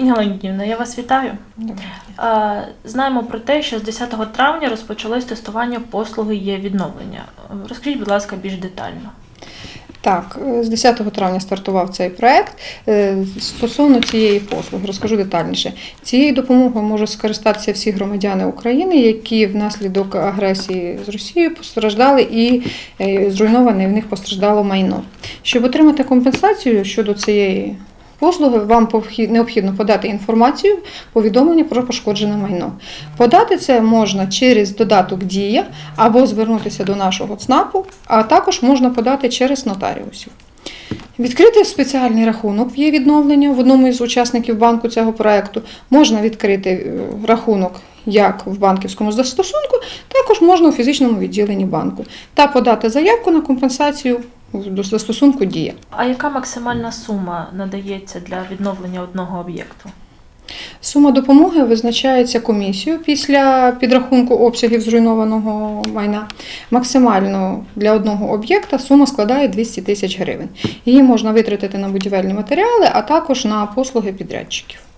Інга Леонідівна, я вас вітаю. Знаємо про те, що з 10 травня розпочалось тестування послуги є відновлення. Розкажіть, будь ласка, більш детально. Так, з 10 травня стартував цей проект. Е, Стосовно цієї послуги, розкажу детальніше. Цією допомогою можуть скористатися всі громадяни України, які внаслідок агресії з Росією постраждали і е, зруйноване в них постраждало майно. Щоб отримати компенсацію щодо цієї послуги, вам необхідно подати інформацію, повідомлення про пошкоджене майно. Подати це можна через додаток Дія або звернутися до нашого ЦНАПу, а також можна подати через нотаріусів. Відкрити спеціальний рахунок є відновлення в одному із учасників банку цього проекту. Можна відкрити е, рахунок як в банківському застосунку, також можна у фізичному відділенні банку та подати заявку на компенсацію до застосунку Дія. А яка максимальна сума надається для відновлення одного об'єкту? Сума допомоги визначається комісією після підрахунку обсягів зруйнованого майна. Максимально для одного об'єкта сума складає 200 тисяч гривень. Її можна витратити на будівельні матеріали, а також на послуги підрядчиків.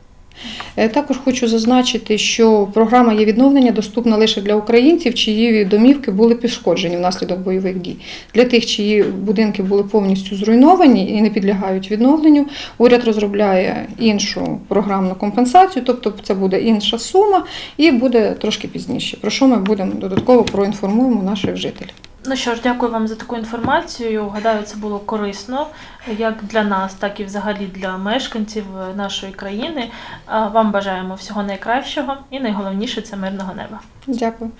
Е, Також хочу зазначити, що програма є відновлення доступна лише для українців, чиї домівки були пошкоджені внаслідок бойових дій. Для тих, чиї будинки були повністю зруйновані і не підлягають відновленню, уряд розробляє іншу програмну компенсацію, тобто це буде інша сума і буде трошки пізніше. Про що ми будемо додатково проінформуємо наших жителів. Ну що ж, дякую вам за таку інформацію. Гадаю, це було корисно як для нас, так і взагалі для мешканців е, нашої країни. Вам бажаємо всього найкращого і найголовніше це мирного неба. Дякую.